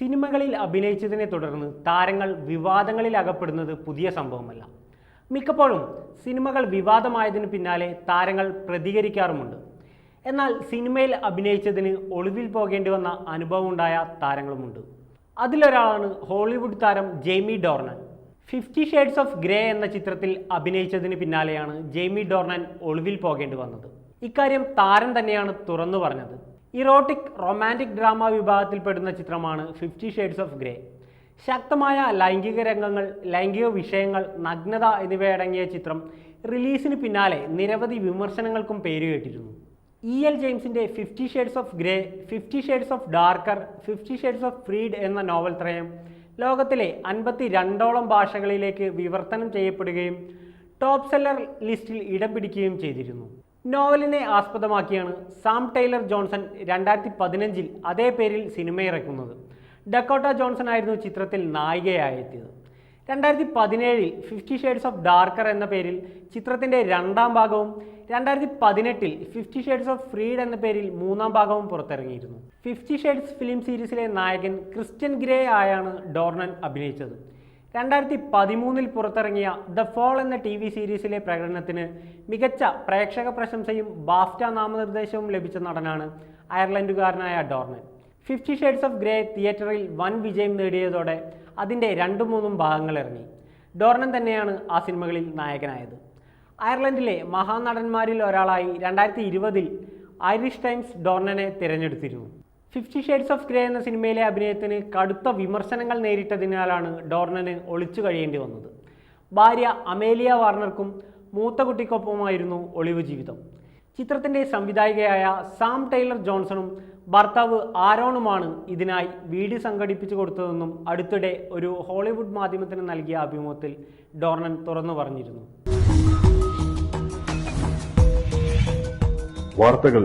സിനിമകളിൽ അഭിനയിച്ചതിനെ തുടർന്ന് താരങ്ങൾ വിവാദങ്ങളിൽ അകപ്പെടുന്നത് പുതിയ സംഭവമല്ല. മിക്കപ്പോഴും സിനിമകൾ വിവാദമായതിനു പിന്നാലെ താരങ്ങൾ പ്രതികരിക്കാറുമുണ്ട്. എന്നാൽ സിനിമയിൽ അഭിനയിച്ചതിന് ഒളിവിൽ പോകേണ്ടി വന്ന അനുഭവമുണ്ടായ താരങ്ങളുമുണ്ട്. അതിലൊരാളാണ് ഹോളിവുഡ് താരം Jamie Dornan. Fifty shades of grey എന്ന ചിത്രത്തിൽ അഭിനയിച്ചതിന് പിന്നാലെയാണ് ജെയ്മി ഡോർണൻ ഒളിവിൽ പോകേണ്ടി വന്നത്. ഇക്കാര്യം താരം തന്നെയാണ് തുറന്നു പറഞ്ഞത്. ഇറോട്ടിക് റൊമാന്റിക് ഡ്രാമ വിഭാഗത്തിൽപ്പെടുന്ന ചിത്രമാണ് ഫിഫ്റ്റി ഷെയ്ഡ്സ് ഓഫ് ഗ്രേ. ശക്തമായ ലൈംഗിക രംഗങ്ങൾ ലൈംഗിക വിഷയങ്ങൾ നഗ്നത എന്നിവയടങ്ങിയ ചിത്രം റിലീസിന് പിന്നാലെ നിരവധി വിമർശനങ്ങൾക്കും പേരുകേട്ടിരുന്നു E. L. ജെയിംസിന്റെ fifty shades of grey fifty shades of darker fifty shades of freed എന്ന നോവൽ ത്രയം ലോകത്തിലെ അൻപത്തി രണ്ടോളം ഭാഷകളിലേക്ക് വിവർത്തനം ചെയ്യപ്പെടുകയും ടോപ്പ് സെല്ലർ ലിസ്റ്റിൽ ഇടം പിടിക്കുകയും ചെയ്തിരുന്നു. നോവലിനെ ആസ്പദമാക്കിയാണ് സാം ടൈലർ ജോൺസൺ രണ്ടായിരത്തി പതിനഞ്ചിൽ അതേ പേരിൽ സിനിമ സിനിമയിറക്കുന്നത് ഡക്കോട്ട ജോൺസൺ ആയിരുന്നു ചിത്രത്തിൽ നായികയായെത്തിയത്. രണ്ടായിരത്തി പതിനേഴിൽ ഫിഫ്റ്റി ഷെയ്ഡ്സ് ഓഫ് ഡാർക്കർ എന്ന പേരിൽ ചിത്രത്തിന്റെ രണ്ടാം ഭാഗവും രണ്ടായിരത്തി പതിനെട്ടിൽ ഫിഫ്റ്റി ഷെയ്ഡ്സ് ഓഫ് ഫ്രീഡ് എന്ന പേരിൽ മൂന്നാം ഭാഗവും പുറത്തിറങ്ങിയിരുന്നു. ഫിഫ്റ്റി ഷെയ്ഡ്സ് ഫിലിം സീരീസിലെ നായകൻ ക്രിസ്ത്യൻ ഗ്രേ ആയാണ് ഡോർണൻ അഭിനയിച്ചത്. രണ്ടായിരത്തി പതിമൂന്നിൽ പുറത്തിറങ്ങിയ ദ ഫോൾ എന്ന ടി വി സീരീസിലെ പ്രകടനത്തിന് മികച്ച പ്രേക്ഷക പ്രശംസയും ബാഫ്റ്റ നാമനിർദ്ദേശവും ലഭിച്ച നടനാണ് അയർലൻഡുകാരനായ Dornan fifty shades of grey തിയേറ്ററിൽ വൻ വിജയം നേടിയതോടെ അതിന്റെ രണ്ടു മൂന്നും ഭാഗങ്ങൾ ഇറങ്ങി. ഡോർണൻ തന്നെയാണ് ആ സിനിമകളിൽ നായകനായത്. അയർലൻഡിലെ മഹാനടന്മാരിൽ ഒരാളായി രണ്ടായിരത്തി ഇരുപതിൽ ഐറിഷ് ടൈംസ് ഡോർണനെ തിരഞ്ഞെടുത്തിരുന്നു. ഫിഫ്റ്റി ഷെയ്ഡ്സ് ഓഫ് ഗ്രേ എന്ന സിനിമയിലെ അഭിനയത്തിന് കടുത്ത വിമർശനങ്ങൾ നേരിട്ടതിനാലാണ് ഡോർണന് ഒളിച്ചു കഴിയേണ്ടി വന്നത്. ഭാര്യ അമേലിയ വാർണർക്കും മൂത്ത കുട്ടിക്കൊപ്പമായിരുന്നു ഒളിവ് ജീവിതം. ചിത്രത്തിന്റെ സംവിധായികയായ സാം ടൈലർ ജോൺസണും ഭർത്താവ് ആരോണുമാണ് ഇതിനായി വീട് സംഘടിപ്പിച്ചു കൊടുത്തതെന്നും അടുത്തിടെ ഒരു ഹോളിവുഡ് മാധ്യമത്തിന് നൽകിയ അഭിമുഖത്തിൽ ഡോർണൻ തുറന്നു പറഞ്ഞിരുന്നു. വാർത്തകൾ